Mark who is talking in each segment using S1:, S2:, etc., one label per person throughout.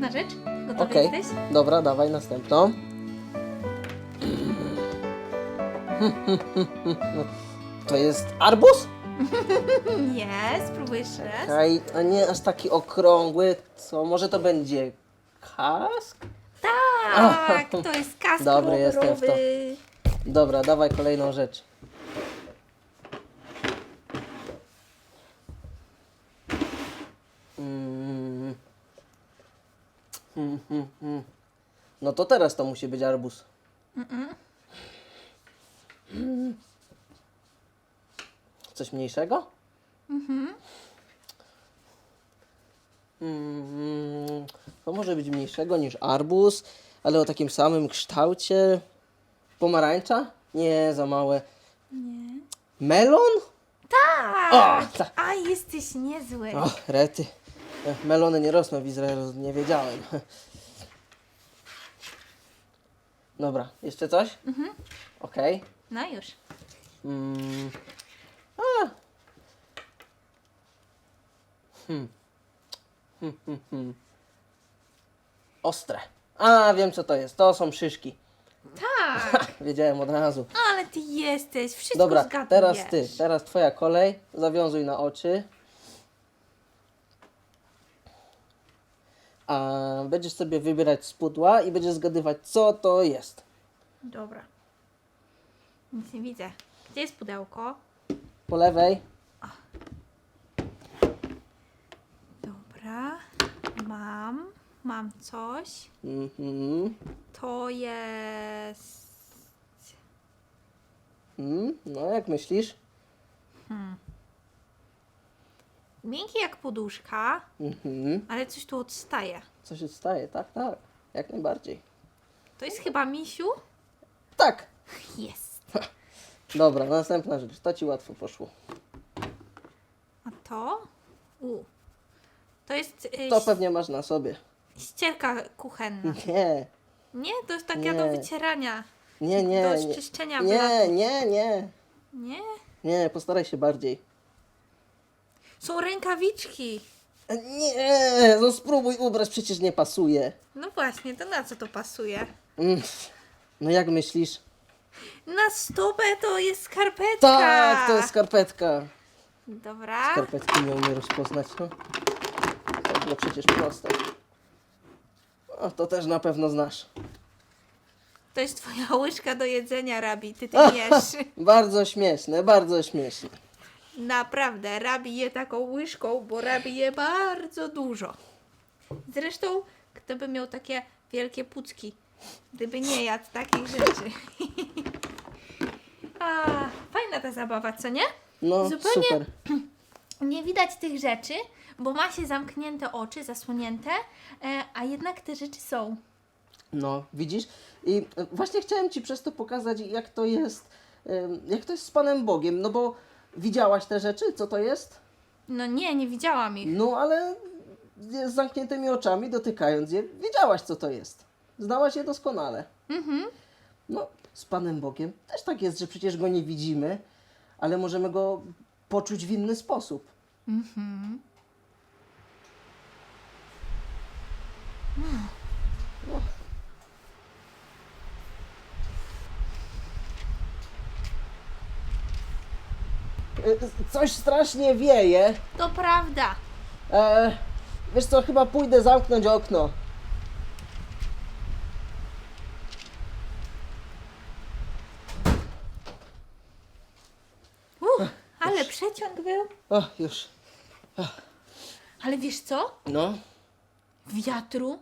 S1: Następna rzecz? Gotowy
S2: Okej,
S1: jesteś?
S2: dobra, dawaj następną. To jest arbuz?
S1: Nie, spróbuj jeszcze raz.
S2: Kaj, a nie aż taki okrągły. Co, może to będzie kask?
S1: Tak, to jest kask
S2: Dobry, jestem w to. Dobra, dawaj kolejną rzecz. Mm. Hmm, hmm, hmm. No to teraz to musi być arbuz. Mm. Coś mniejszego? Mm, To może być mniejszego niż arbuz, ale o takim samym kształcie. Pomarańcza? Nie, za małe. Nie. Melon?
S1: Tak!
S2: O, tak.
S1: A, jesteś niezły.
S2: O, rety. Melony nie rosną w Izraelu, nie wiedziałem. Dobra, jeszcze coś? Mhm. Okej.
S1: No już.
S2: Mm. A. Hmm. Hmm, hmm, hmm. Ostre. A, wiem co to jest. To są szyszki.
S1: Tak,
S2: Wiedziałem od razu.
S1: ale ty jesteś, wszystko
S2: Dobra,
S1: zgadujesz.
S2: teraz ty. Teraz twoja kolej. Zawiązuj na oczy. A będziesz sobie wybierać z pudła i będziesz zgadywać, co to jest.
S1: Dobra. Nic nie widzę. Gdzie jest pudełko?
S2: Po lewej.
S1: Dobra. Mam. Mam coś.
S2: Mhm.
S1: To jest...
S2: Mm, no, jak myślisz?
S1: Miękkie jak poduszka,
S2: Mhm.
S1: ale coś tu odstaje.
S2: Co się staje? Tak, tak. Jak najbardziej.
S1: To jest chyba misiu?
S2: Tak.
S1: Jest.
S2: Dobra, następna rzecz. To ci łatwo poszło.
S1: A to? U. To jest y,
S2: To pewnie maś na sobie.
S1: ścierka kuchenna.
S2: Nie.
S1: Nie? To jest taka
S2: Nie.
S1: do wycierania.
S2: Nie, nie.
S1: Do
S2: nie.
S1: czyszczenia
S2: Nie, nie, nie.
S1: Nie?
S2: Nie, postaraj się bardziej.
S1: Są rękawiczki.
S2: Nie, no spróbuj ubrać, przecież nie pasuje.
S1: No właśnie, to na co to pasuje?
S2: Mm. No jak myślisz?
S1: Na stopę to jest skarpetka.
S2: Tak, to jest skarpetka.
S1: Dobra.
S2: Skarpetki nie umie rozpoznać. No. To było przecież proste. O, to też na pewno znasz.
S1: To jest twoja łyżka do jedzenia, Rabi. Ty ty wiesz.
S2: Bardzo śmieszne, bardzo śmieszne.
S1: Naprawdę, Rabi je taką łyżką, bo Rabi je bardzo dużo. Zresztą, kto by miał takie wielkie pucki, gdyby nie jadł takich rzeczy. A, fajna ta zabawa, co nie?
S2: No,
S1: Zupełnie-
S2: super.
S1: Nie widać tych rzeczy, bo ma się zamknięte oczy, zasłonięte, e, a jednak te rzeczy są.
S2: No, widzisz? I e, właśnie chciałem Ci przez to pokazać, jak to jest, em, jak to jest z Panem Bogiem, no bo widziałaś te rzeczy, co to jest?
S1: No nie, nie widziałam ich.
S2: No, ale z zamkniętymi oczami, dotykając je, wiedziałaś, co to jest. Znałaś je doskonale.
S1: Mhm.
S2: No, z Panem Bogiem też tak jest, że przecież Go nie widzimy, ale możemy Go poczuć w inny sposób.
S1: Mhm.
S2: Coś strasznie wieje.
S1: To prawda.
S2: E, wiesz co, chyba pójdę zamknąć okno.
S1: Uff, ale przeciąg był.
S2: O, już.
S1: Ale wiesz co?
S2: No,
S1: Wiatru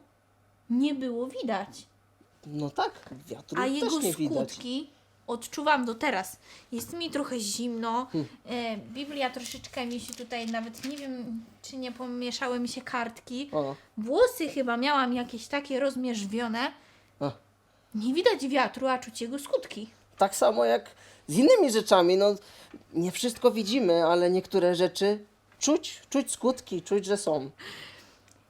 S1: nie było widać.
S2: no tak, wiatru
S1: A
S2: też
S1: jego
S2: nie widać.
S1: skutki odczuwam do teraz. Jest mi trochę zimno. E, Biblia troszeczkę mi się tutaj nawet nie wiem, czy nie pomieszały mi się kartki.
S2: O,
S1: Włosy chyba miałam jakieś takie rozmierzwione. Nie widać wiatru, a czuć jego skutki.
S2: Tak samo jak z innymi rzeczami, no nie wszystko widzimy, ale niektóre rzeczy czuć, czuć skutki, czuć, że są.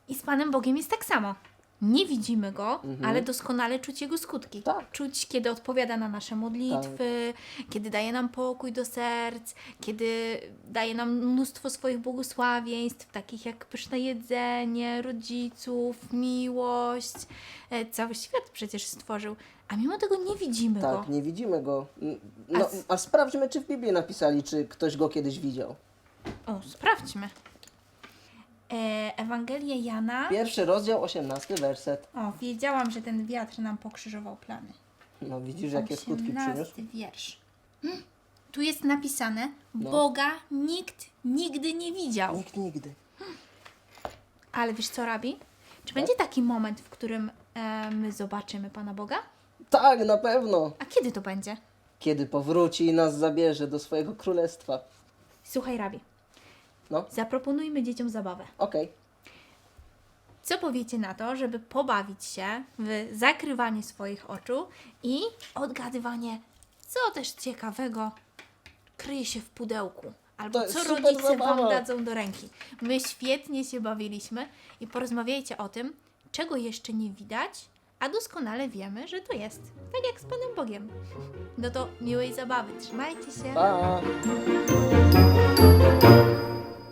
S1: I z Panem Bogiem jest tak samo. Nie widzimy go, ale doskonale czuć jego skutki.
S2: Mhm. Tak.
S1: Czuć, kiedy odpowiada na nasze modlitwy, kiedy daje nam pokój do serc, kiedy daje nam mnóstwo swoich błogosławieństw, takich jak pyszne jedzenie, rodziców, miłość. E, Cały świat przecież stworzył, a mimo tego nie widzimy go.
S2: Tak, nie widzimy go. No,
S1: s-
S2: a sprawdźmy, czy w Biblii napisali, czy ktoś go kiedyś widział.
S1: O, sprawdźmy. E, Ewangelia Jana.
S2: Pierwszy rozdział, 18 werset.
S1: O, wiedziałam, że ten wiatr nam pokrzyżował plany.
S2: No widzisz, jakie skutki przyniósł?
S1: 18 wiersz. Mm, Tu jest napisane:
S2: No.
S1: Boga nikt nigdy nie widział.
S2: Nikt nigdy.
S1: Ale wiesz co, Rabi? Czy będzie taki moment, w którym e, my zobaczymy Pana Boga?
S2: Tak, na pewno.
S1: A kiedy to będzie?
S2: Kiedy powróci i nas zabierze do swojego królestwa.
S1: Słuchaj, Rabi.
S2: No.
S1: Zaproponujmy dzieciom zabawę.
S2: Okej.
S1: Co powiecie na to, żeby pobawić się w zakrywanie swoich oczu i odgadywanie, co też ciekawego kryje się w pudełku? Albo co rodzice
S2: zabawa.
S1: Wam dadzą do ręki. My świetnie się bawiliśmy i porozmawiajcie o tym, czego jeszcze nie widać, a doskonale wiemy, że to jest. Tak jak z Panem Bogiem. No to miłej zabawy. Trzymajcie się.
S2: Pa!